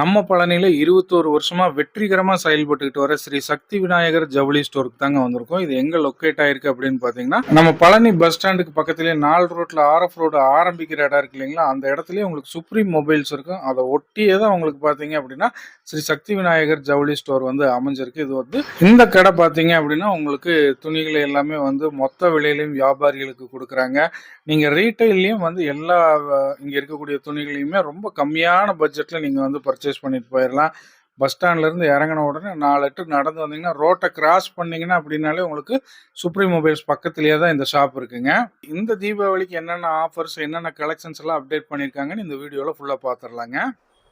நம்ம பழனியில் இருபத்தோரு வருஷமா வெற்றிகரமாக செயல்பட்டுக்கிட்டு வர ஸ்ரீ சக்தி விநாயகர் ஜவுளி ஸ்டோருக்கு தாங்க வந்திருக்கோம். இது எங்க லொக்கேட் ஆயிருக்கு அப்படின்னு பார்த்தீங்கன்னா, நம்ம பழனி பஸ் ஸ்டாண்டுக்கு பக்கத்திலேயே 4 ரோட்ல ஆர்எஃப் ரோடு ஆரம்பிக்கிற இடம் இருக்கு இல்லைங்களா? அந்த இடத்துலயே உங்களுக்கு சுப்ரீம் மொபைல்ஸ் இருக்கும். அதை ஒட்டியே தான் உங்களுக்கு பார்த்தீங்க அப்படின்னா, ஸ்ரீ சக்தி விநாயகர் ஜவுளி ஸ்டோர் வந்து அமைஞ்சிருக்கு. இது வந்து இந்த கடை பார்த்தீங்க அப்படின்னா, உங்களுக்கு துணிகளை எல்லாமே வந்து மொத்த விலையிலையும் வியாபாரிகளுக்கு கொடுக்குறாங்க நீங்க ரீட்டைல்லையும் வந்து எல்லா இங்கே இங்க இருக்கக்கூடிய துணிகளையுமே ரொம்ப கம்மியான பட்ஜெட்ல நீங்க வந்து பர்ச்சேஸ் பர்ச்சேஸ் பண்ணிட்டு போயிடலாம் பஸ் ஸ்டாண்ட்ல இருந்து இறங்குன உடனே நாலு எட்டு நடந்து வந்தீங்கன்னா, ரோட்டை கிராஸ் பண்ணீங்கன்னா அப்படின்னாலே உங்களுக்கு சுப்ரீம் மொபைல்ஸ் பக்கத்துலேயே தான் இந்த ஷாப் இருக்குங்க. இந்த தீபாவளிக்கு என்னென்ன ஆஃபர்ஸ், என்னென்ன கலெக்ஷன்ஸ் எல்லாம் அப்டேட் பண்ணியிருக்காங்கன்னு இந்த வீடியோவில் ஃபுல்லாக பார்த்துடலாங்க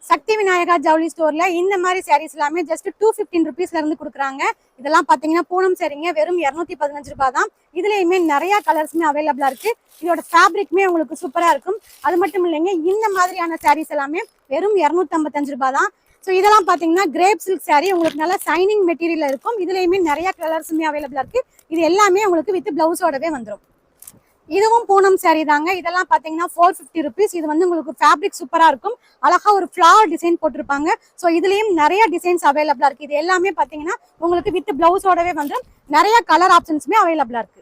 சக்தி விநாயகா ஜவுளி ஸ்டோர்ல இந்த மாதிரி சாரீஸ் எல்லாமே ஜஸ்ட் டூ பிப்டீன் ருபீஸ்ல இருந்து கொடுக்குறாங்க. இதெல்லாம் பாத்தீங்கன்னா பூனம் சரிங்க வெறும் இருநூத்தி பதினஞ்சு ரூபாய் தான். இதுலயுமே நிறைய கலர்ஸ்மே அவைலபிளா இருக்கு. இதோட ஃபேப்ரிக்மே உங்களுக்கு சூப்பரா இருக்கும். அது மட்டும் இல்லைங்க இந்த மாதிரியான சாரீஸ் எல்லாமே வெறும் இருநூத்தி ஐம்பத்தஞ்சு ரூபாய் தான். ஸோ இதெல்லாம் பாத்தீங்கன்னா கிரேப் சில்க் சாரீ உங்களுக்கு நல்லா சைனிங் மெட்டீரியல் இருக்கும். இதுலயுமே நிறைய கலர்ஸுமே அவைலபிளா இருக்கு. இது எல்லாமே உங்களுக்கு வித் பிளவுஸோடவே வந்துடும் இதுவும் பூனம் சேரீ தாங்க. இதெல்லாம் பாத்தீங்கன்னா ஃபோர் ஃபிஃப்டி ருபீஸ் இது வந்து உங்களுக்கு ஃபேப்ரிக் சூப்பரா இருக்கும். அழகா ஒரு ஃபிளவர் டிசைன் போட்டிருப்பாங்க. ஸோ இதுலயும் நிறைய டிசைன்ஸ் அவைலபிளா இருக்கு. இது எல்லாமே பாத்தீங்கன்னா உங்களுக்கு வித் ப்ளவுஸோடவே வந்து நிறைய கலர் ஆப்ஷன்ஸுமே அவைலபிளாக இருக்கு.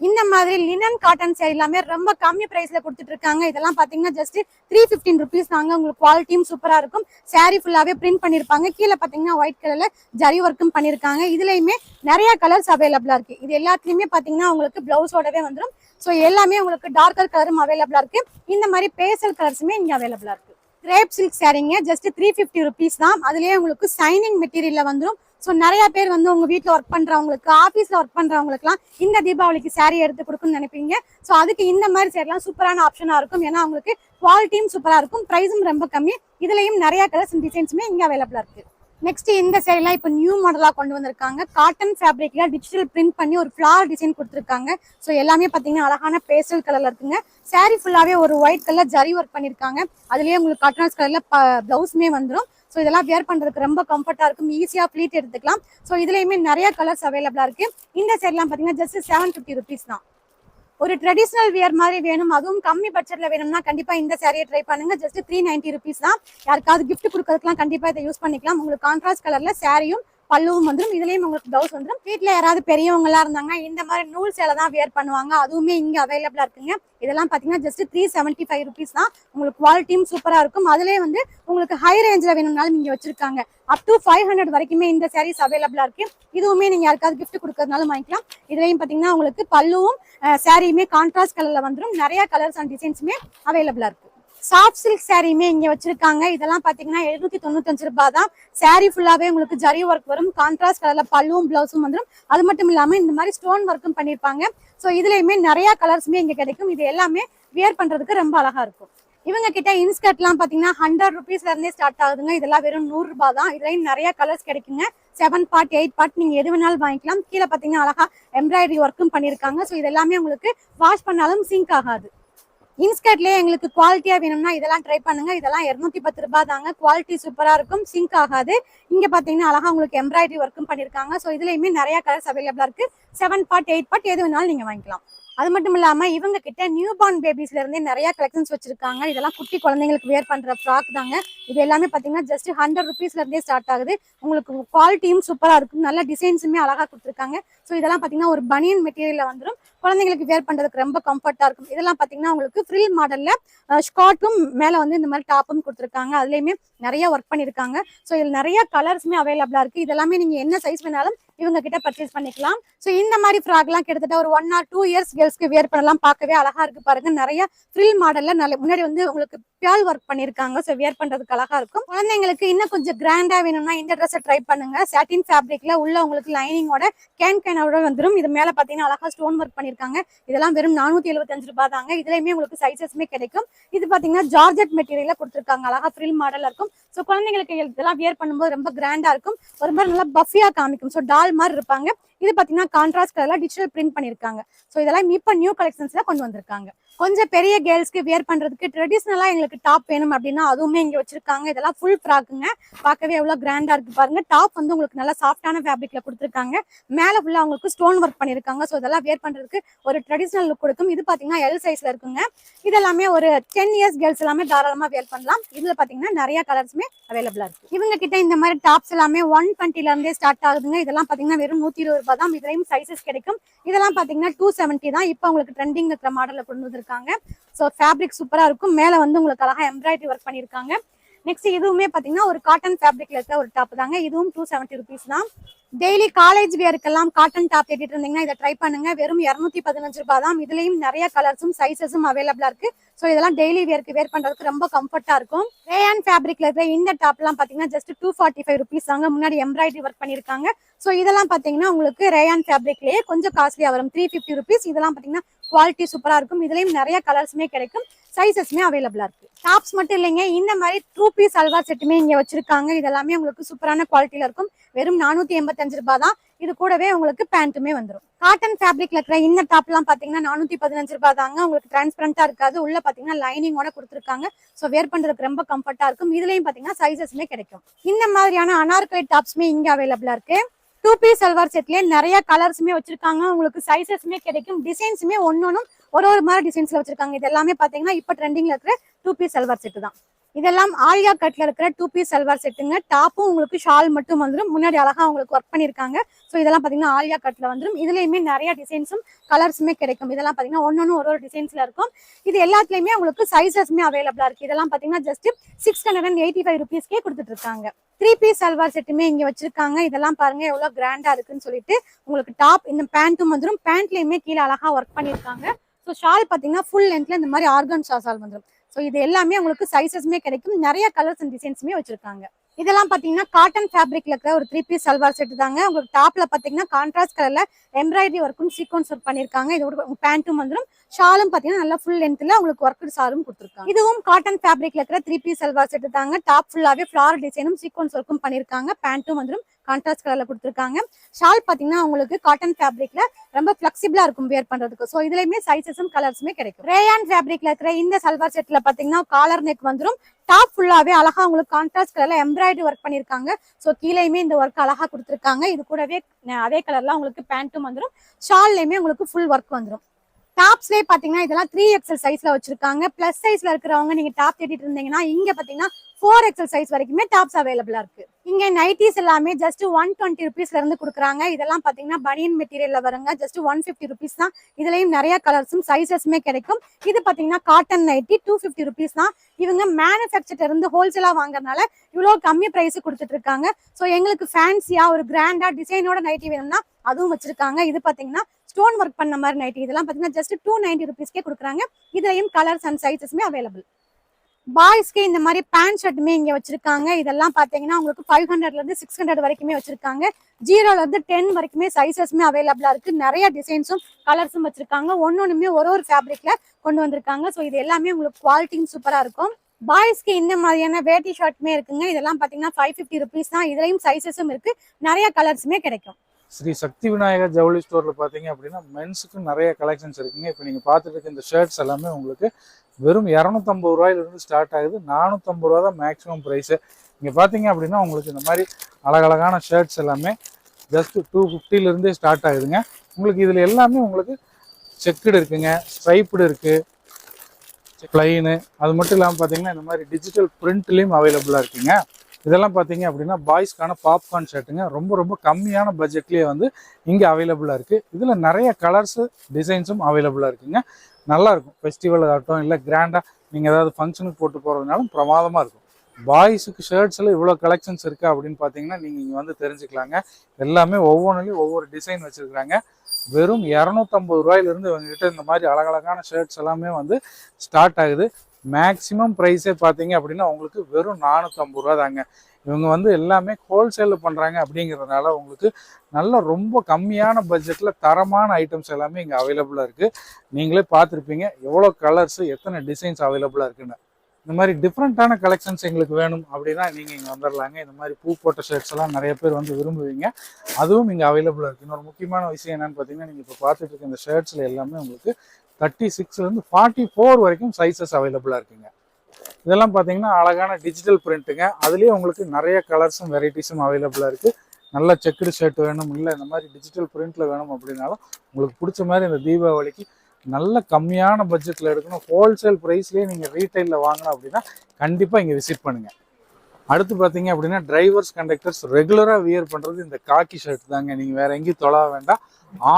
இந்த மாதிரி லினன் காட்டன் சேர் எல்லாமே ரொம்ப கம்மி பிரைஸ்ல கொடுத்துட்டு இருக்காங்க இதெல்லாம் பாத்தீங்கன்னா ஜஸ்ட் த்ரீ ஃபிஃப்டின் ருபீஸ் தாங்க. உங்களுக்கு குவாலிட்டியும் சூப்பரா இருக்கும். saree ஃபுல்லாவே பிரிண்ட் பண்ணிருப்பாங்க. கீழே பாத்தீங்கன்னா ஒயிட் கலர்ல ஜரி ஒர்க்கும் பண்ணிருக்காங்க. இதுலயுமே நிறைய கலர்ஸ் அவைலபிளா இருக்கு. இது எல்லாத்துலயுமே பாத்தீங்கன்னா உங்களுக்கு பிளவுஸோடவே வந்துடும் ஸோ எல்லாமே உங்களுக்கு டார்க்கர் கலரும் அவைலபிளா இருக்கு. இந்த மாதிரி பேசல் கலர்ஸுமே இங்க அவைலபிளா இருக்கு. கிரேப் சில்க் சேரீங்க ஜஸ்ட் த்ரீ ஃபிஃப்டி ருபீஸ் தான். அதுலயே உங்களுக்கு சைனிங் மெட்டீரியல்ல வந்துடும் ஸோ நிறைய பேர் வந்து உங்க வீட்டில் ஒர்க் பண்றவங்களுக்கு ஆஃபீஸ்ல ஒர்க் பண்றவங்களுக்குலாம் இந்த தீபாவளிக்கு saree எடுத்து கொடுக்குன்னு நினைப்பீங்க. ஸோ அதுக்கு இந்த மாதிரி சேரீலாம் சூப்பரான ஆப்ஷனா இருக்கும். ஏன்னா உங்களுக்கு குவாலிட்டியும் சூப்பரா இருக்கும். ப்ரைஸும் ரொம்ப கம்மி. இதுலயும் நிறைய கலர்ஸ் டிசைன்ஸுமே இங்கே அவைலபிளா இருக்கு. நெக்ஸ்ட் இந்த சேரீலாம் இப்போ நியூ மாடலாக கொண்டு வந்திருக்காங்க. காட்டன் ஃபேப்ரிக்ல டிஜிட்டல் பிரிண்ட் பண்ணி ஒரு ஃபிளார் டிசைன் கொடுத்துருக்காங்க. ஸோ எல்லாமே பார்த்தீங்கன்னா அழகான பேஸ்டல் கலர்ல இருக்குங்க. Saree ஃபுல்லாகவே ஒரு ஒயிட் கலர் ஜரி ஒர்க் பண்ணியிருக்காங்க அதுலேயே உங்களுக்கு காட்டன்ஸ் கலர்ல ப்ளவுஸுமே வந்துடும் ஸோ இதெல்லாம் வியர் பண்ணுறதுக்கு ரொம்ப கம்ஃபர்ட்டாக இருக்கும். ஈஸியாக ஃப்ளீட் எடுத்துக்கலாம். ஸோ இதுலேயுமே நிறைய கலர்ஸ் அவைலபிளாக இருக்கு. இந்த சைட்லாம் பார்த்தீங்கன்னா ஜஸ்ட் செவன் ஃபிஃப்டி ருபீஸ் தான். ஒரு ட்ரெடிஷ்னல் வியர் மாதிரி வேணும். அதுவும் கம்மி பட்ஜெட்ல வேணும்னா கண்டிப்பா இந்த சாரியை ட்ரை பண்ணுங்க. ஜஸ்ட் த்ரீ நைன்டி ருபீஸ் தான். யாருக்காவது கிஃப்ட் கொடுக்கறதுக்குலாம் கண்டிப்பா இதை யூஸ் பண்ணிக்கலாம். உங்களுக்கு கான்ட்ராஸ்ட் கலர்ல சாரியும் பல்லுவும் வந்துடும் இதுலயும் உங்களுக்கு பிளவுஸ் வந்துடும் வீட்டில் யாராவது பெரியவங்க எல்லாம் இருந்தாங்க இந்த மாதிரி நூல் சேலை தான் வியர் பண்ணுவாங்க அதுவுமே இங்க அவைலபிளா இருக்குங்க. இதெல்லாம் பாத்தீங்கன்னா just three seventy five rupees தான். உங்களுக்கு குவாலிட்டியும் சூப்பரா இருக்கும். அதுலயே வந்து உங்களுக்கு ஹை ரேஞ்சில் வேணும்னாலும் இங்க வச்சிருக்காங்க. அப் டு ஃபைவ் ஹண்ட்ரட் வரைக்குமே இந்த சாரீஸ் அவைலபிளா இருக்கு. இதுவுமே நீங்க யாருக்காவது கிஃப்ட் கொடுக்கறதுனாலும் வாங்கிக்கலாம். இதுலயும் பாத்தீங்கன்னா உங்களுக்கு பல்லுவும் சாரியுமே கான்ட்ராஸ்ட் கலர்ல வந்துடும் நிறைய கலர்ஸ் அண்ட் டிசைன்ஸுமே அவைலபிளா இருக்கு. சாஃப்ட் சில்க் சாரியுமே இங்கே வச்சிருக்காங்க. இதெல்லாம் பார்த்தீங்கன்னா எழுநூத்தி தொண்ணூத்தஞ்சு ரூபாய் தான் சாரி ஃபுல்லாகவே உங்களுக்கு ஜரி ஒர்க் வரும். கான்ட்ராஸ்ட் கலரில் பல்லுவும் பிளவுஸும் வந்துடும் அது மட்டும் இல்லாமல் இந்த மாதிரி ஸ்டோன் ஒர்க்கும் பண்ணியிருப்பாங்க ஸோ இதுலேயுமே நிறையா கலர்ஸுமே இங்கே கிடைக்கும். இது எல்லாமே வியர் பண்ணுறதுக்கு ரொம்ப அழகாக இருக்கும். இவங்க கிட்ட இன்ஸ்கர்ட்லாம் பார்த்தீங்கன்னா ஹண்ட்ரட் ருபீஸ்ல இருந்தே ஸ்டார்ட் ஆகுதுங்க. இதெல்லாம் வெறும் நூறு ரூபாய் தான் இதுலயும் நிறைய கலர்ஸ் கிடைக்குங்க. செவன் பார்ட் எயிட் பார்ட் நீங்க எது வேணாலும் வாங்கிக்கலாம். கீழே பார்த்தீங்கன்னா அழகா எம்ப்ராய்டரி ஒர்க்கும் பண்ணியிருக்காங்க ஸோ இது எல்லாமே உங்களுக்கு வாஷ் பண்ணாலும் சிங்க் ஆகாது. இன்ஸ்கர்ட்லயே எங்களுக்கு குவாலிட்டியா வேணும்னா இதெல்லாம் ட்ரை பண்ணுங்க. இதெல்லாம் இருநூத்தி பத்து ரூபாய் தாங்க குவாலிட்டி சூப்பரா இருக்கும். சிங்க் ஆகாது. இங்க பாத்தீங்கன்னா அழகா உங்களுக்கு எம்ப்ராய்டரி ஒர்க்கும் பண்ணிருக்காங்க. ஸோ இதுலயுமே நிறைய கலர்ஸ் அவைலபிளா இருக்கு. செவன் பார்ட் எயிட் பார்ட் எது வேணாலும் நீங்க வாங்கிக்கலாம். அது மட்டும் இல்லாம இவங்க கிட்ட நியூ பார்ன் பேபிஸ்ல இருந்தே நிறைய கலெக்ஷன்ஸ் வச்சிருக்காங்க. இதெல்லாம் குட்டி குழந்தைங்களுக்கு வேர் பண்ற ஃப்ராக் தாங்க. இது எல்லாமே பாத்தீங்கன்னா ஜஸ்ட் ஹண்ட்ரட் ருபீஸ்ல இருந்தே ஸ்டார்ட் ஆகுது. உங்களுக்கு குவாலிட்டியும் சூப்பரா இருக்கும். நல்ல டிசைன்ஸுமே அழகா கொடுத்துருக்காங்க. ஸோ இதெல்லாம் பாத்தீங்கன்னா ஒரு பனியன் மெட்டீரியல்ல வந்துடும் குழந்தைங்களுக்கு வேர் பண்றதுக்கு ரொம்ப கம்ஃபர்ட்டா இருக்கும். இதெல்லாம் பாத்தீங்கன்னா உங்களுக்கு ஃப்ரில் மாடல்ல ஸ்கார்ட்டும் மேல வந்து இந்த மாதிரி டாப்பும் கொடுத்துருக்காங்க. அதுலயுமே நிறைய ஒர்க் பண்ணிருக்காங்க. ஸோ இதுல நிறைய கலர்ஸுமே அவைலபிளா இருக்கு. இதெல்லாமே நீங்க என்ன சைஸ் வேணாலும் இவங்க கிட்ட பர்ச்சேஸ் பண்ணிக்கலாம். ஸோ இந்த மாதிரி ஃப்ராக்லாம் கிட்டத்தட்ட ஒரு ஒன் ஆர் டூ இயர்ஸ் கேர்ள்ஸ்க்கு வேர் பண்ணலாம். பார்க்கவே அழகா இருக்கு பாருங்க. நிறைய ஃப்ரில் மாடல்ல நல்ல முன்னாடி வந்து உங்களுக்கு பியால் ஒர்க் பண்ணிருக்காங்க. ஸோ வேர் பண்றதுக்கு அழகா இருக்கும். குழந்தைங்களுக்கு இன்னும் கொஞ்சம் கிராண்டா வேணும்னா இந்த ட்ரெஸ்ஸை ட்ரை பண்ணுங்க. சாட்டின் ஃபேப்ரிக்ல உள்ள உங்களுக்கு லைனிங்கோட கேன் கேனோட வந்துடும் இது மேல பாத்தீங்கன்னா அழகா ஸ்டோன் ஒர்க் பண்ணிருக்காங்க. இதெல்லாம் வெறும் நானூத்தி எழுபத்தஞ்சு ரூபாய் தாங்க. இதுலயுமே உங்களுக்கு சைசஸ்மே கிடைக்கும். இது பாத்தீங்கன்னா ஜார்ஜெட் மெட்டீரியல கொடுத்துருக்காங்க. அழகா ஃப்ரில் மாடல் இருக்கும். ஸோ குழந்தைங்களுக்கு இதெல்லாம் வியர் பண்ணும்போது ரொம்ப கிராண்டா இருக்கும். ஒரு மாதிரி நல்லா பஃபியா காமிக்கும். ஸோ டால் மாதிரி இருப்பாங்க. இது பாத்தீங்கன்னா கான்ட்ராஸ்ட் கலர்ல டிஜிட்டல் பிரிண்ட் பண்ணிருக்காங்க. ஸோ இதெல்லாம் இப்போ நியூ கலெக்ஷன்ஸ்ல கொண்டு வந்திருக்காங்க. கொஞ்சம் பெரிய கேர்ள்ஸ்க்கு வியர் பண்றதுக்கு ட்ரெடிஷ்னலாக எங்களுக்கு டாப் வேணும் அப்படின்னா அதுவுமே இங்கே வச்சிருக்காங்க. இதெல்லாம் ஃபுல் ஃப்ராக்குங்க பார்க்கவே எவ்வளோ கிராண்டாக இருக்கு பாருங்க. டாப் வந்து உங்களுக்கு நல்லா சாஃப்டான ஃபேப்ரிக்ல கொடுத்துருக்காங்க. மேல ஃபுல்லா அவங்களுக்கு ஸ்டோன் ஒர்க் பண்ணியிருக்காங்க ஸோ இதெல்லாம் வியர் பண்றதுக்கு ஒரு ட்ரெடிஷ்னல் லுக் கொடுக்கும். இது பாத்தீங்கன்னா எல் சைஸ்ல இருக்குங்க. இதெல்லாமே ஒரு டென் இயர்ஸ் கேர்ள்ஸ் எல்லாமே தாராளமாக வியர் பண்ணலாம். இதுல பாத்தீங்கன்னா நிறைய கலர்ஸுமே அவைலபிளா இருக்கு. இவங்க கிட்ட இந்த மாதிரி டாப்ஸ் எல்லாமே ஒன் டுவெண்ட்டிலருந்தே ஸ்டார்ட் ஆகுதுங்க. இதெல்லாம் பார்த்தீங்கன்னா வெறும் நூற்றி இருபது ரூபாய் தான். இதுலையும் சைசஸ் கிடைக்கும். இதெல்லாம் பார்த்தீங்கன்னா டூ செவன்ட்டி தான். இப்போ உங்களுக்கு ட்ரெண்டிங் இருக்கிற மாடலில் கொண்டு வந்திருக்காங்க ஸோ ஃபேப்ரிக் சூப்பரா இருக்கும். மேல வந்து உங்களுக்கு அழகா எம்ப்ராய்டரி ஒர்க் பண்ணிருக்காங்க நெக்ஸ்ட் இதுவுமே பாத்தீங்கன்னா ஒரு காட்டன் ஃபேப்ரிக்ல இருக்க ஒரு டாப் தாங்க. இதுவும் டூ செவன்ட்டி ருபீஸ் தான். டெய்லி காலேஜ் வியருக்கெல்லாம் காட்டன் டாப் கேட்டுட்டு இருந்தீங்கன்னா இதை ட்ரை பண்ணுங்க. வெறும் இரநூத்தி பதினஞ்சு ரூபாய் தான். இதுலயும் நிறைய கலர்ஸும் சைசஸும் அவைலபிளா இருக்கு. ஸோ இதெல்லாம் டெய்லி வியருக்கு வேர் பண்றதுக்கு ரொம்ப கம்ஃபர்ட்டா இருக்கும். ரேயான் ஃபேப்ரிக்ல இருக்கிற இந்த டாப்லாம் பாத்தீங்கன்னா just two forty five rupees தாங்க. முன்னாடி எம்ப்ராய்டரி ஒர்க் பண்ணிருக்காங்க ஸோ இதெல்லாம் பாத்தீங்கன்னா உங்களுக்கு ரேயான் ஃபேப்ரிக்லயே கொஞ்சம் காஸ்ட்லியா வரும். த்ரீ ஃபிஃப்டி ருபீஸ் இதெல்லாம் பாத்தீங்கன்னா குவாலிட்டி சூப்பராக இருக்கும். இதுலேயும் நிறைய கலர்ஸுமே கிடைக்கும். சைசஸ்மே அவைலபிளாக இருக்கு. டாப்ஸ் மட்டும் இல்லைங்க. இந்த மாதிரி டூ பீஸ் அல்வார் செட்டுமே இங்கே வச்சிருக்காங்க. இதெல்லாமே உங்களுக்கு சூப்பரான குவாலிட்டியில் இருக்கும். வெறும் நானூற்றி எண்பத்தஞ்சு ரூபாய் தான் இது கூடவே உங்களுக்கு பேண்ட்டுமே வந்துடும் காட்டன் ஃபேப்ரிக்ல இருக்கிற இந்த டாப் எல்லாம் பாத்தீங்கன்னா நானூத்தி பதினஞ்சு ரூபாய் தாங்க உங்களுக்கு டிரான்ஸ்பரண்டா இருக்காது. உள்ள பாத்தீங்கன்னா லைனிங்கோட கொடுத்துருக்காங்க. ஸோ வேர் பண்றதுக்கு ரொம்ப கம்ஃபர்ட்டா இருக்கும். இதுலயும் பாத்தீங்கன்னா சைசஸ்மே கிடைக்கும். இந்த மாதிரியான அனார்கலை டாப்ஸ்மே இங்க அவைலபிளா இருக்கு. டூ பீஸ் சல்வார் செட்லயே நிறைய கலர்ஸுமே வச்சிருக்காங்க. உங்களுக்கு சைசஸ்மே கிடைக்கும். டிசைன்ஸுமே ஒன்னொன்னும் ஒரு ஒரு மாதிரி டிசைன்ஸ்ல வச்சிருக்காங்க. இது எல்லாமே பாத்தீங்கன்னா இப்ப ட்ரெண்டிங்ல இருக்கிற டூ பீஸ் சல்வார் செட்டு தான். இதெல்லாம் ஆலியா கட்ல இருக்கிற டூ பீஸ் சல்வார் செட்டுங்க டாப்பும் உங்களுக்கு ஷால் மட்டும் வந்துடும் முன்னாடி அழகா உங்களுக்கு ஒர்க் பண்ணிருக்காங்க ஸோ இதெல்லாம் பாத்தீங்கன்னா ஆலியா கட்ல வந்துடும் இதுலயுமே நிறைய டிசைன்ஸும் கலர்ஸுமே கிடைக்கும். இதெல்லாம் பாத்தீங்கன்னா ஒன்னொன்னு ஒரு ஒரு டிசைன்ஸ்ல இருக்கும். இது எல்லாத்துலயுமே உங்களுக்கு சைசஸ்மே அவைலபிளா இருக்கு. இதெல்லாம் பாத்தீங்கன்னா just six hundred and eighty five ருபீஸ்க்கே கொடுத்துட்டு இருக்காங்க. த்ரீ பீஸ் சல்வார் செட்டுமே இங்க வச்சிருக்காங்க. இதெல்லாம் பாருங்க எவ்வளவு கிராண்டா இருக்குன்னு சொல்லிட்டு உங்களுக்கு டாப் இந்த பேண்ட்டும் வந்துடும் பேண்ட்லயுமே கீழே அழகா ஒர்க் பண்ணிருக்காங்க ஸோ ஷால் பாத்தீங்கன்னா ஃபுல் லென்த்ல இந்த மாதிரி ஆர்கன் ஷால் வந்துடும் ஸோ இது எல்லாமே உங்களுக்கு சைசஸ்மே கிடைக்கும். நிறைய கலர்ஸ் அண்ட் டிசைன்ஸுமே வச்சிருக்காங்க. இதெல்லாம் பாத்தீங்கன்னா காட்டன் ஃபேப்ரிக்ல இருக்கிற ஒரு த்ரீ பீஸ் சல்வார் செட்டு தாங்க. உங்களுக்கு டாப்ல பாத்தீங்கன்னா கான்ட்ராஸ்ட் கலர்ல எம்ப்ராய்டரி ஒர்க்கும் சீக்வன்ஸ் ஒர்க் பண்ணிருக்காங்க இதோட பேண்ட்டும் வந்துடும் ஷாலும் பாத்தீங்கன்னா நல்லா ஃபுல் லென்த்ல உங்களுக்கு ஒர்க் ஷாலும் கொடுத்துருக்காங்க. இதுவும் காட்டன் ஃபேப்ரிக்ல இருக்கிற த்ரீ பீஸ் சல்வார் செட்டு தாங்க. டாப் ஃபுல்லாவே ஃபிளார் டிசைனும் சீக்வன்ஸ் ஒர்க்கும் பண்ணிருக்காங்க பேண்ட்டும் வந்துடும் கான்ட்ராஸ்ட் கலர்ல கொடுத்துருக்காங்க. ஷால் பாத்தீங்கன்னா உங்களுக்கு காட்டன் ஃபேப்ரிக்ல ரொம்ப பிளெக்சிபிளா இருக்கும் வேர் பண்றதுக்கு. ஸோ இதுலயுமே சைசஸும் கலர்ஸுமே கிடைக்கும். ரேயான் ஃபேப்ரிக்ல இருக்கிற இந்த சல்வார் செட்ல பாத்தீங்கன்னா காலர் நெக் வந்துடும் டாப் ஃபுல்லாவே அழகா உங்களுக்கு கான்ட்ராஸ்ட் கலர்ல எம்ப்ராய்டரி ஒர்க் பண்ணிருக்காங்க ஸோ கீழேயுமே இந்த ஒர்க் அழகா கொடுத்துருக்காங்க. இது கூடவே அதே கலர்ல உங்களுக்கு பேண்ட்டும் வந்துடும் ஷால்லையுமே உங்களுக்கு ஃபுல் ஒர்க் வந்துடும் டாப்ஸ்லேயே பார்த்தீங்கன்னா இதெல்லாம் த்ரீ எக்ஸல் சைஸ்ல வச்சிருக்காங்க. பிளஸ் சைஸ்ல இருக்கிறவங்க நீங்க டாப் தேடிட்டு இருந்தீங்கன்னா இங்க பாத்தீங்கன்னா ஃபோர் எக்ஸல் சைஸ் வரைக்குமே டாப்ஸ் அவைலபிளா இருக்கு. இங்க நைட்டிஸ் எல்லாமே ஜஸ்ட் ஒன் டுவெண்ட்டி ருபீஸ்ல இருந்து கொடுக்குறாங்க. இதெல்லாம் பாத்தீங்கன்னா பனியன் மெட்டீரியல்ல வருங்க. ஜஸ்ட் ஒன் ஃபிஃப்டி ருபீஸ் தான். இதுலயும் நிறைய கலர்ஸும் சைசஸுமே கிடைக்கும். இது பாத்தீங்கன்னா cotton nightie two fifty rupees தான். இவங்க மேனுஃபேக்சர் இருந்து ஹோல்சேலா வாங்குறதுனால இவ்வளவு கம்மி பிரைஸ் கொடுத்துட்டு இருக்காங்க. ஸோ எங்களுக்கு ஃபேன்சியா ஒரு கிராண்டா டிசைனோட நைட்டி வேணும்னா அதுவும் வச்சிருக்காங்க. இது பாத்தீங்கன்னா ஸ்டோன் ஒர்க் பண்ண மாதிரி நைட்டி இதெல்லாம் பாத்தீங்கன்னா ஜஸ்ட் டூ நைன்டி ருபீஸ்க்கே கொடுக்குறாங்க. இதுலயும் கலர்ஸ் அண்ட் சைசஸ்மே அவைலபிள் பாய்ஸ்க்கு இந்த மாதிரி பேண்ட் ஷர்ட்டுமே இங்க வச்சிருக்காங்க. இதெல்லாம் பாத்தீங்கன்னா உங்களுக்கு ஃபைவ் ஹண்ட்ரட்ல இருந்து சிக்ஸ் ஹண்ட்ரட் வரைக்குமே வச்சிருக்காங்க. ஜீரோல இருந்து டென் வரைக்குமே சைசஸ்மே அவைலபிளா இருக்கு. நிறைய டிசைன்ஸும் கலர்ஸும் வச்சிருக்காங்க. ஒன்னொன்னுமே ஒரு ஒரு ஃபேப்ரிக்ல கொண்டு வந்திருக்காங்க. ஸோ இது எல்லாமே உங்களுக்கு குவாலிட்டியும் சூப்பரா இருக்கும். பாய்ஸ்க்கு இந்த மாதிரியான வேட்டி ஷர்ட்டுமே இருக்குங்க. இதெல்லாம் பாத்தீங்கன்னா ஃபைவ் ஃபிஃப்டி ருபீஸ் தான். இதுலயும் சைசஸும் இருக்கு. நிறைய கலர்ஸுமே கிடைக்கும். ஸ்ரீ சக்தி விநாயகர் ஜவுளி ஸ்டோரில் பார்த்தீங்க அப்படின்னா மென்ஸுக்கும் நிறைய கலெக்ஷன்ஸ் இருக்குங்க. இப்போ நீங்கள் பார்த்துட்டு இருக்க இந்த ஷர்ட்ஸ் எல்லாமே உங்களுக்கு வெறும் இரநூத்தம்பது ரூபாயிலிருந்து ஸ்டார்ட் ஆகுது. நானூற்றம்பது ரூபா தான் மேக்ஸிமம் ப்ரைஸு இங்கே பார்த்தீங்க அப்படின்னா உங்களுக்கு இந்த மாதிரி அழகழகான ஷர்ட்ஸ் எல்லாமே ஜஸ்ட் டூ இருந்தே ஸ்டார்ட் ஆகுதுங்க. உங்களுக்கு இதில் எல்லாமே உங்களுக்கு செக்குடு இருக்குங்க ஸ்ட்ரைப்டு இருக்குது ப்ளைனு அது மட்டும் இல்லாமல் பார்த்தீங்கன்னா இந்த மாதிரி டிஜிட்டல் பிரிண்ட்லேயும் அவைலபிளாக இருக்குங்க. இதெல்லாம் பார்த்தீங்க அப்படின்னா பாய்ஸ்க்கான பாப்கார்ன் ஷர்ட்டுங்க ரொம்ப ரொம்ப கம்மியான பட்ஜெட்லேயே வந்து இங்கே அவைலபிளாக இருக்குது இதில் நிறைய கலர்ஸு டிசைன்ஸும் அவைலபிளாக இருக்குங்க. நல்லாயிருக்கும் ஃபெஸ்டிவல் ஆகட்டும் இல்லை கிராண்டாக நீங்கள் ஏதாவது ஃபங்க்ஷனுக்கு போட்டு போகிறதுனாலும் பிரமாதமாக இருக்கும். பாய்ஸுக்கு ஷர்ட்ஸில் இவ்வளோ கலெக்ஷன்ஸ் இருக்கா அப்படின்னு பார்த்தீங்கன்னா நீங்கள் இங்கே வந்து தெரிஞ்சுக்கலாங்க. எல்லாமே ஒவ்வொன்றுலையும் ஒவ்வொரு டிசைன் வச்சுருக்குறாங்க. வெறும் இரநூத்தம்பது ரூபாயிலிருந்து இவங்ககிட்ட இந்த மாதிரி அழகழகான ஷர்ட்ஸ் எல்லாமே வந்து ஸ்டார்ட் ஆகுது. மேக்ஸிமம் ப்ரைஸே பார்த்தீங்க அப்படின்னா உங்களுக்கு வெறும் நானூற்றம்பது ரூபா தாங்க. இவங்க வந்து எல்லாமே ஹோல்சேலில் பண்ணுறாங்க அப்படிங்கிறதுனால உங்களுக்கு நல்ல ரொம்ப கம்மியான பட்ஜெட்டில் தரமான ஐட்டம்ஸ் எல்லாமே இங்கே அவைலபிளாக இருக்குது நீங்களே பார்த்துருப்பீங்க எவ்வளோ கலர்ஸு எத்தனை டிசைன்ஸ் அவைலபிளாக இருக்குன்னு. இந்த மாதிரி டிஃப்ரெண்ட்டான கலெக்ஷன்ஸ் எங்களுக்கு வேணும் அப்படின்னா நீங்கள் இங்கே வந்துடலாங்க இந்த மாதிரி பூ போட்ட ஷர்ட்ஸ் எல்லாம் நிறைய பேர் வந்து விரும்புவீங்க. அதுவும் இங்கே அவைலபிளாக இருக்குது இன்னொரு முக்கியமான விஷயம் என்னென்னு பார்த்தீங்கன்னா நீங்கள் இப்போ பார்த்துட்டு இருக்க இந்த ஷர்ட்ஸில் எல்லாமே உங்களுக்கு தேர்ட்டி சிக்ஸ்லேருந்து ஃபார்ட்டி ஃபோர் வரைக்கும் சைஸஸ் அவைலபிளாக இருக்குங்க. இதெல்லாம் பார்த்தீங்கன்னா அழகான டிஜிட்டல் பிரிண்ட்டுங்க அதுலேயே உங்களுக்கு நிறைய கலர்ஸும் வெரைட்டிஸும் அவைலபிளாக இருக்குது நல்ல செக்குடு ஷர்ட் வேணும் இல்லை இந்த மாதிரி டிஜிட்டல் பிரிண்ட்டில் வேணும் அப்படின்னாலும் உங்களுக்கு பிடிச்ச மாதிரி இந்த தீபாவளிக்கு நல்ல கம்மியான பட்ஜெட்டில் எடுக்கணும். ஹோல்சேல் ப்ரைஸ்லேயே நீங்கள் ரீட்டைலில் வாங்கணும் அப்படின்னா கண்டிப்பாக இங்கே விசிட் பண்ணுங்கள் அடுத்து பார்த்தீங்க அப்படின்னா டிரைவர்ஸ் கண்டக்டர்ஸ் ரெகுலராக வியர் பண்ணுறது இந்த காக்கி ஷர்ட் தாங்க. நீங்கள் வேறு எங்கேயும் தொழ வேண்டாம்.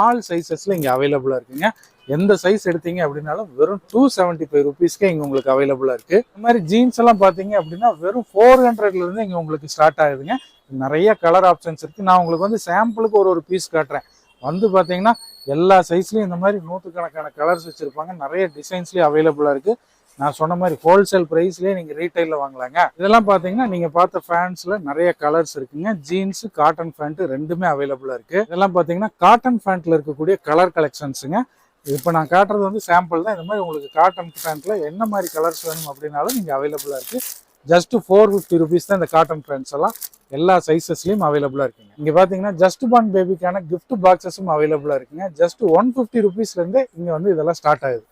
ஆல் சைஸஸில் இங்கே அவைலபிளாக இருக்குங்க. எந்த சைஸ் எடுத்தீங்க அப்படின்னாலும் வெறும் டூ செவன்ட்டி ஃபைவ் ருபீஸ்க்கே இங்கே உங்களுக்கு அவைலபிளாக இருக்குது இந்த மாதிரி ஜீன்ஸ் எல்லாம் பார்த்தீங்க அப்படின்னா வெறும் ஃபோர் ஹண்ட்ரட்லேருந்து இங்கே உங்களுக்கு ஸ்டார்ட் ஆகுதுங்க. நிறைய கலர் ஆப்ஷன்ஸ் இருக்குது நான் உங்களுக்கு வந்து சாம்பிளுக்கு ஒரு ஒரு பீஸ் காட்டுறேன். வந்து பார்த்தீங்கன்னா எல்லா சைஸ்லையும் இந்த மாதிரி நூற்றுக்கணக்கான கலர்ஸ் வச்சுருப்பாங்க. நிறைய டிசைன்ஸ்லேயும் அவைலபிளாக இருக்குது நான் சொன்ன மாதிரி ஹோல்சேல் ப்ரைஸ்லேயே நீங்கள் ரீட்டைலில் வாங்கலாங்க. இதெல்லாம் பார்த்தீங்கன்னா நீங்கள் பார்த்த ஃபேன்ஸில் நிறைய கலர்ஸ் இருக்குங்க. ஜீன்ஸு காட்டன் ஃபேண்ட்டு ரெண்டுமே அவைலபிளாக இருக்குது இதெல்லாம் பார்த்தீங்கன்னா காட்டன் ஃபேண்ட்டில் இருக்கக்கூடிய கலர் கலெக்ஷன்ஸுங்க இப்போ நான் காட்டுறது வந்து சாம்பிள் தான். இந்த மாதிரி உங்களுக்கு காட்டன் ஃபேண்ட்டில் என்ன மாதிரி கலர்ஸ் வேணும் அப்படின்னாலும் நீங்கள் அவைலபிளாக இருக்குது ஜஸ்ட் ஃபோர் ஃபிஃப்டி ருபீஸ் தான் இந்த காட்டன் ஃபேண்ட்ஸ் எல்லாம். எல்லா சைஸஸ்லையும் அவைலபிளாக இருக்குங்க. இங்கே பார்த்தீங்கன்னா ஜஸ்ட் பான் பேபிக்கான கிஃப்ட் பாக்ஸஸும் அவைலபிளாக இருக்குங்க. ஜஸ்ட் ஒன் ஃபிஃப்டி ருபீஸ்லேருந்து இங்கே வந்து இதெல்லாம் ஸ்டார்ட் ஆகுது.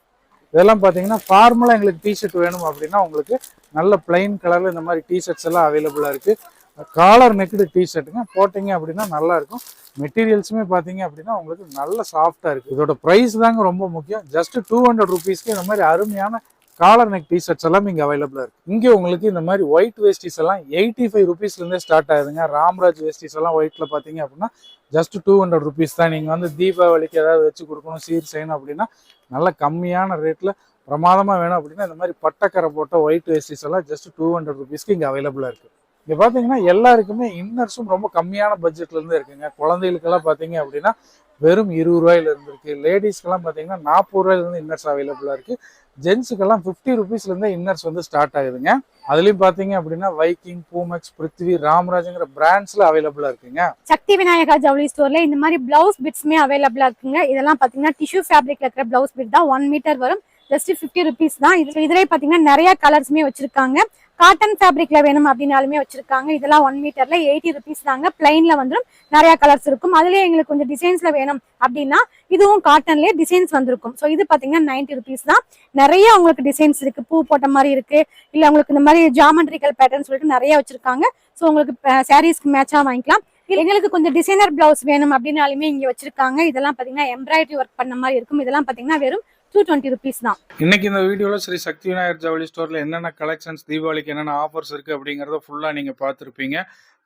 இதெல்லாம் பார்த்தீங்கன்னா ஃபார்மலாக எங்களுக்கு டிஷர்ட் வேணும் அப்படின்னா உங்களுக்கு நல்ல பிளைன் கலரில் இந்த மாதிரி டிஷர்ட்ஸ் எல்லாம் அவைலபிளாக இருக்குது காலர் நெக்குடு டிஷர்ட்டுங்க போட்டிங்க அப்படின்னா நல்லா இருக்கும். மெட்டீரியல்ஸுமே பார்த்தீங்க அப்படின்னா உங்களுக்கு நல்ல சாஃப்டாக இருக்குது இதோட ப்ரைஸ் தாங்க ரொம்ப முக்கியம். ஜஸ்ட் டூ ஹண்ட்ரட் ருபீஸ்க்கு இந்த மாதிரி அருமையான காலர் நெக் டிஷர்ட்ஸ் எல்லாம் இங்கே அவைலபிளாக இருக்குது இங்கே உங்களுக்கு இந்த மாதிரி ஒயிட் வேஸ்டிஸ் எல்லாம் எயிட்டி ஃபைவ் ருபீஸ்லேருந்தே ஸ்டார்ட் ஆகுதுங்க. ராம்ராஜ் வேஸ்டிஸ் எல்லாம் ஒயிட்டில் பார்த்தீங்க அப்படின்னா ஜஸ்ட் டூ ஹண்ட்ரட் ருபீஸ் தான். நீங்கள் வந்து தீபாவளிக்கு ஏதாவது வச்சு கொடுக்கணும் சீர் செய்யணும் அப்படின்னா நல்ல கம்மியான ரேட்டில் பிரமாதமாக வேணும் அப்படின்னா இந்த மாதிரி பட்டக்கரை போட்ட ஒயிட் வேஸ்டிஸ் எல்லாம் ஜஸ்ட் டூ ஹண்ட்ரட் ருபீஸ்க்கு இங்கே அவைலபிளாக இருக்குது இங்கே பார்த்தீங்கன்னா எல்லாருக்குமே இன்னர்ஸும் ரொம்ப கம்மியான பட்ஜெட்லேருந்து இருக்குங்க. குழந்தைகளுக்கெல்லாம் பார்த்தீங்க அப்படின்னா வெறும் இருபது ரூபாயில இருந்துருக்கு லேடிஸ்க்கெல்லாம் பார்த்தீங்கன்னா நாற்பது ரூபாயிலேருந்து இன்னர்ஸ் அவைலபிளாக இருக்குது ஜென்ஸுக்கெல்லாம் ஃபிஃப்டி ருபீஸ்லேருந்தே இன்னர்ஸ் வந்து ஸ்டார்ட் ஆகுதுங்க. அதுலயும் பார்த்தீங்க அப்படின்னா வைக்கிங் பூமெக்ஸ் பிருத்வி ராமராஜ்ங்கிற பிராண்ட்ஸ்ல அவைலபிளா இருக்குங்க. சக்தி விநாயகா ஜவுளி ஸ்டோர்ல இந்த மாதிரி பிளவுஸ் பிட்ஸ்மே அவைலபிளா இருக்குங்க. இதெல்லாம் பாத்தீங்கன்னா டிஷ்யூ ஃபேப்ரிக்ல இருக்கிற பிளவுஸ் பிட் தான். ஒன் மீட்டர் வரும். ஜஸ்ட் ஃபிஃப்டி ருபீஸ் தான். இதுல இதுலயே பாத்தீங்கன்னா நிறைய கலர்ஸ்மே வச்சிருக்காங்க. காட்டன் ஃபேப்ரிக்ல வேணும் அப்படின்னாலுமே வச்சிருக்காங்க. இதெல்லாம் ஒன் மீட்டர்ல எயிட்டி ருபீஸ் தாங்க. பிளைன்ல வந்துடும் நிறைய கலர்ஸ் இருக்கும். அதுலயே எங்களுக்கு கொஞ்சம் டிசைன்ஸ்ல வேணும் அப்படின்னா இதுவும் காட்டன்லயே டிசைன்ஸ் வந்திருக்கும். ஸோ இது பாத்தீங்கன்னா நைன்டி ருபீஸ் தான். நிறைய உங்களுக்கு டிசைன்ஸ் இருக்கு. பூ போட்ட மாதிரி இருக்கு. இல்ல உங்களுக்கு இந்த மாதிரி ஜாமெண்ட்ரிக்கல் பேட்டர்ன் சொல்லிட்டு நிறைய வச்சிருக்காங்க. ஸோ உங்களுக்கு சாரீஸ்க்கு மேட்சா வாங்கிக்கலாம். எங்களுக்கு கொஞ்சம் டிசைனர் பிளவுஸ் வேணும் அப்படின்னாலுமே இங்க வச்சிருக்காங்க. இதெல்லாம் பாத்தீங்கன்னா எம்ப்ராய்டரி ஒர்க் பண்ண மாதிரி இருக்கும். இதெல்லாம் பாத்தீங்கன்னா வெறும் டூ டுவெண்ட்டி ருபீஸ் தான். இன்னைக்கு இந்த வீடியோவில் ஸ்ரீ சக்தி விநாயகர் ஜவுளி ஸ்டோரில் என்னென்ன கலெக்ஷன்ஸ் தீபாவளிக்கு என்னென்ன ஆஃபர்ஸ் இருக்குது அப்படிங்கிறத ஃபுல்லாக நீங்கள் பார்த்துருப்பீங்க.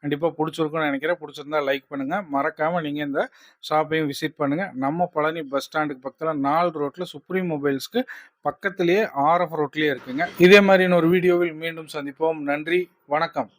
கண்டிப்பாக பிடிச்சிருக்கும்னு நினைக்கிறேன். பிடிச்சிருந்தா லைக் பண்ணுங்கள் மறக்காமல் நீங்கள் இந்த ஷாப்பையும் விசிட் பண்ணுங்கள் நம்ம பழனி பஸ் ஸ்டாண்டுக்கு பக்கத்தில் நாலு ரோட்டில் சுப்ரீம் மொபைல்ஸ்க்கு பக்கத்திலேயே ஆர்எஃப் ரோட்லேயே இருக்குங்க. இதே மாதிரி இன்னொரு வீடியோவில் மீண்டும் சந்திப்போம். நன்றி. வணக்கம்.